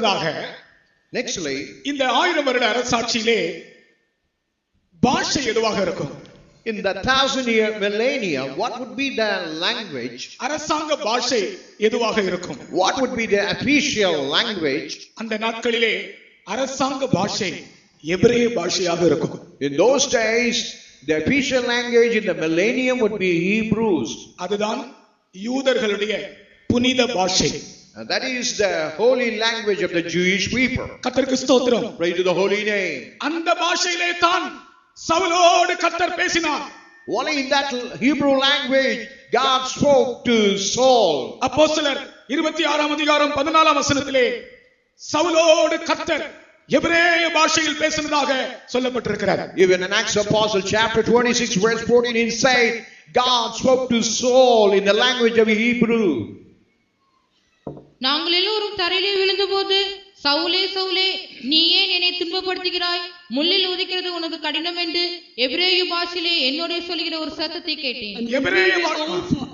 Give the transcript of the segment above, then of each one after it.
அடுத்ததாக Nextly, இந்த ஆயிரம் வருட அரசாட்சியிலே பாஷை எதுவாக இருக்கும் in the thousand year millennium, what would be the language? அரசாங்க பாஷை எதுவாக இருக்கும் What would be the official language? அந்த நாட்களிலே அரசாங்க பாஷை எபிரேய பாஷையாக இருக்கும் In those days, the official language in the millennium would be Hebrews. அதுதான் யூதர்களுடைய புனித பாஷை And that is the holy language of the Jewish people. கர்த்தருக்கு ஸ்தோத்திரம் Pray to the holy name. அந்த பாஷையிலே தான் சவுலோடு கர்த்தர் பேசினார் Only in that Hebrew language, God spoke to Saul. அப்போஸ்தலர் இருபத்தி ஆறாம் அதிகாரம் பதினாலாம் வசனத்திலே சவுலோடு கர்த்தர் எபிரேய பாஷையில் பேசினதாக சொல்லப்பட்டிருக்கிறார் Even in Acts of Apostle chapter 26 verse 14 it said, God spoke to Saul in the language of Hebrew. நாங்கள் எல்லோரும் தரையிலே விழுந்தபோது சவுலே சவுலே நீ ஏன் என்னை துன்பப்படுத்துகிறாய் முள்ளில் உதைக்கிறது உனக்கு கடினம் என்று எபிரேய பாஷையிலே என்னோட சொல்லுகிற ஒரு சத்தத்தை கேட்டேன் all, fa-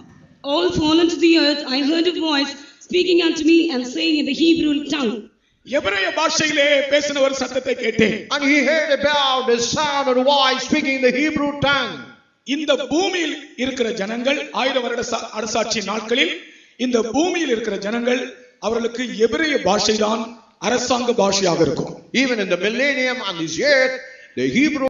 all fallen to the earth, I heard a voice speaking unto me and saying in the Hebrew tongue. எபிரேய பாஷையிலே பேசின ஒரு சத்தத்தை கேட்டேன் And he heard about the sound of the voice speaking in the Hebrew tongue. இந்த பூமியில் இருக்கிற ஜனங்கள் ஆயிரம் வருட சா- அரசாட்சி நாட்களில் இந்த பூமியில் இருக்கிற ஜனங்கள் அவர்களுக்கு எபிரேய பாஷை தான் அரசாங்க பாஷையாக இருக்கும் Even in the millennium on this earth, the Hebrew